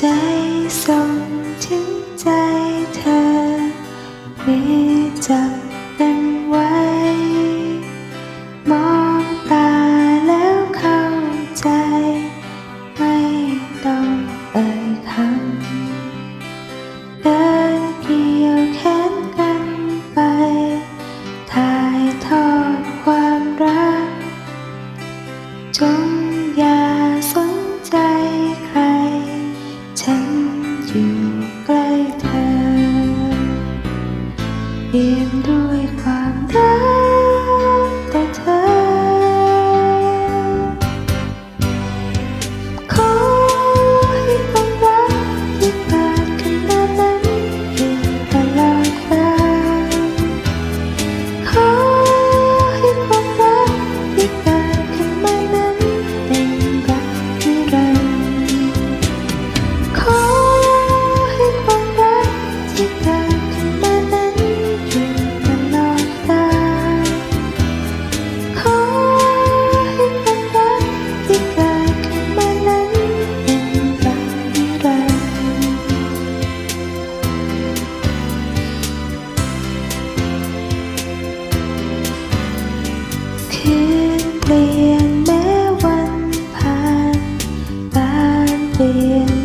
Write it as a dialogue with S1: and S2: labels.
S1: day so เปลี่ยนด้วยความรัก in